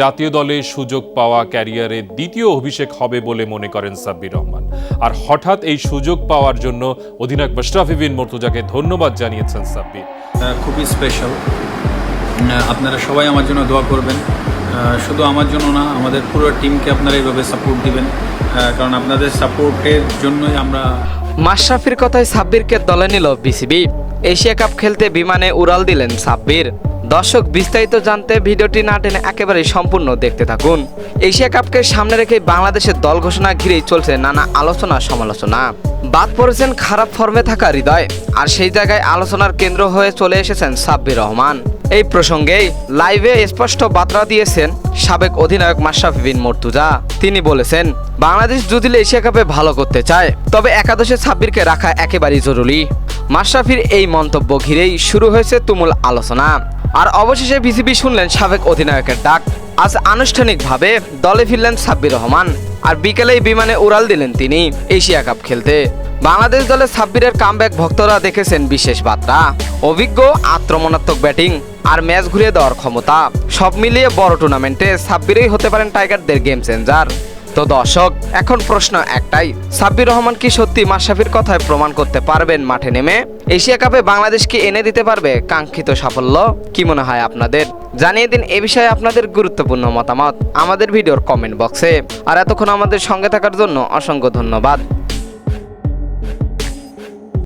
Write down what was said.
জাতীয় দলে সুযোগ পাওয়া ক্যারিয়ারে দ্বিতীয় অভিষেক হবে বলে মনে করেন সাব্বির রহমান। আর হঠাৎ এই সুযোগ পাওয়ার জন্য অধিনায়ক মাশরাফি বিন মর্তুজাকে ধন্যবাদ জানিয়েছেন সাব্বির। খুবই স্পেশাল আপনারা সবাই আমার জন্য দোয়া করবেন। শুধু আমার জন্য না আমাদের পুরো টিমকে আপনারা এইভাবে সাপোর্ট দিবেন। কারণ আপনাদের সাপোর্টের জন্যই আমরা মাশরাফির কথায় সাব্বিরকে দলে নিল বিসিবি। এশিয়া কাপ খেলতে বিমানে উড়াল দিলেন সাব্বির। দর্শক, বিস্তারিত জানতে ভিডিওটি না টেনে একেবারে সম্পূর্ণ দেখতে থাকুন। এশিয়া কাপকে সামনে রেখে বাংলাদেশের দল ঘোষণা ঘিরেই চলছে নানা আলোচনা সমালোচনা। বাদ পড়েছেন খারাপ ফর্মে থাকা হৃদয়, আর সেই জায়গায় আলোচনার কেন্দ্র হয়ে চলে এসেছেন সাব্বির রহমান। এই প্রসঙ্গেই লাইভে স্পষ্ট বার্তা দিয়েছেন সাবেক অধিনায়ক মাশরাফি বিন মর্তুজা। তিনি বলেছেন, বাংলাদেশ যদি এশিয়া কাপে ভালো করতে চায়, তবে একাদশে সাব্বিরকে রাখা একেবারেই জরুরি। মাশরাফির এই মন্তব্য ঘিরেই শুরু হয়েছে তুমুল আলোচনা। আর অবশেষে বিসিবি শুনলেন সাবেক অধিনায়কের ডাক। আজ আনুষ্ঠানিকভাবে দলে ফিরলেন সাব্বির রহমান। আর বিকেলেই বিমানে উড়াল দিলেন তিনি এশিয়া কাপ খেলতে। বাংলাদেশ দলে সাব্বিরের কামব্যাক ভক্তরা দেখেছেন বিশেষ বার্তা। অভিজ্ঞ, আক্রমণাত্মক ব্যাটিং আর ম্যাচ ঘুরিয়ে দেওয়ার ক্ষমতা। সব মিলিয়ে বড় টুর্নামেন্টে সাব্বিরেই হতে পারেন টাইগারদের গেম চেঞ্জার তো দর্শক, এখন প্রশ্ন একটাই, সাব্বির রহমান কি সত্যি মাশরাফির কথায় প্রমাণ করতে পারবেন মাঠে নেমে? এশিয়া কাপে বাংলাদেশকে এনে দিতে পারবে কাঙ্ক্ষিত সাফল্য? কি মনে হয় আপনাদের? জানিয়ে দিন এ বিষয়ে আপনাদের গুরুত্বপূর্ণ মতামত আমাদের ভিডিওর কমেন্ট বক্সে আর এতক্ষণ আমাদের সঙ্গে থাকার জন্য অসংখ্য ধন্যবাদ।